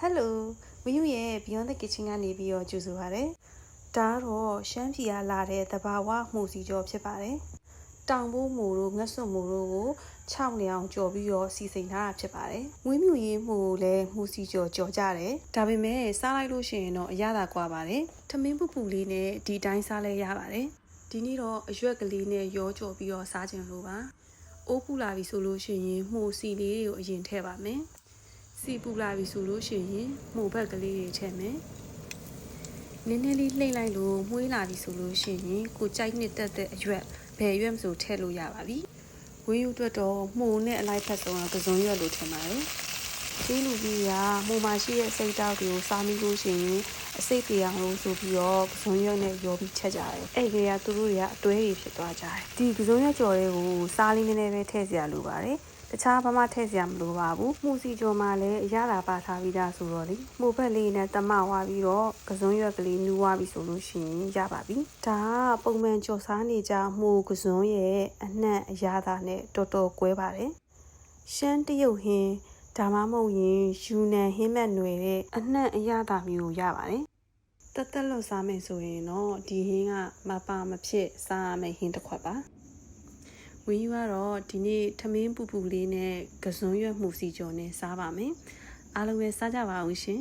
ဟယ်လိုဝင်းယူရဲ့ Beyond the Kitchen ကနေပြီးတော့ကြိုဆိုပါရစေ။ဒါကတော့ရှမ်းပြည်ကလာတဲ့တဘာဝမှုစီကြောဖြစ်ပါတယ်။တောင်ပိုးမူတို့ငှက်စွန်မူတို့ကို6နေအောင်ကြော်ပြီးတော့စီစဉ်ထားတာဖြစ်ပါတယ်။ဝင်းမြူရေးမှုကိုလည်းမှုစီကြော်ကြော်ကြတယ်။ဒါပေမဲ့စားလိုက်လို့ရှိရင်တော့အရသာကွာပါတယ်။ထမင်းပူပူလေးနဲ့ဒီတိုင်းစားလဲရပါတယ်။ဒီနေ့တော့အရွက်ကလေးနဲ့ရောကြော်ပြီးတော့စားခြင်းလို့ပါ။အိုးပူလာပြီဆိုလို့ရှိရင်မှုစီလေးတွေကိုအရင်ထည့်ပါမယ်။ စီပူလာပြီဆိုလို့ရှိရင်မှုဘက်ကလေးတွေထည့်မယ်နည်းနည်းလေးလှိမ့်လိုက်လို့မှုေးလာပြီဆိုလို့ရှိရင်ကိုကြိုက်နှစ်တက်တဲ့အရွက်ဘယ်ရွက်မဆိုထည့်လို့ရပါပြီဝင်းယူအတွက်တော့မှုနဲ့အလိုက်ဖက်ဆုံးကစုံရွက်လို့ထင်ပါတယ် ဒီလူကြီးကမှုမရှိရဲ့စိတ်တောက်တွေကိုစားမိလို့ရှိရင်အစိတ်ပြေအောင်လို့ဆိုပြီးတော့ကစုံရွက်နဲ့ရောပြီးချက်ကြတယ်အဲ့ဒီကသူတို့တွေကအတွဲကြီးဖြစ်သွားကြတယ်ဒီကစုံရွက်ကြော်တွေကိုစားလေးနည်းနည်းပဲထည့်စရာလိုပါတယ်တခြားဘာမှထည့်စရာမလိုပါဘူးမှုစီကြော်မှလည်းအရသာပါထားပြီးသားဆိုတော့လေမှုဘက်လေးနဲ့တမဝါပြီးတော့ကစုံရွက်ကလေးနူးဝါပြီဆိုလို့ရှိရင်ရပါပြီဒါကပုံမှန်ကြော်စားနေကြမှုကစုံရဲ့အနှံ့အရသာနဲ့တော်တော်ကွဲပါတယ်ရှမ်းတရုတ်ဟင်း ဒါမှမဟုတ်ရင်ယူနန်ဟင်းမက်နွယ်တဲ့အနှံ့အရသာမျိုးရပါတယ်တက်တက်လို့စားမယ်ဆိုရင်တော့ဒီဟင်းကမပါမဖြစ်စားရမယ့်ဟင်းတစ်ခွက်ပါဝင်းယူကတော့ဒီနေ့ထမင်းပူပူလေးနဲ့ကစွန်ရွက်မှုစီကြော်နဲ့စားပါမယ်အားလုံးပဲစားကြပါအောင်ရှင်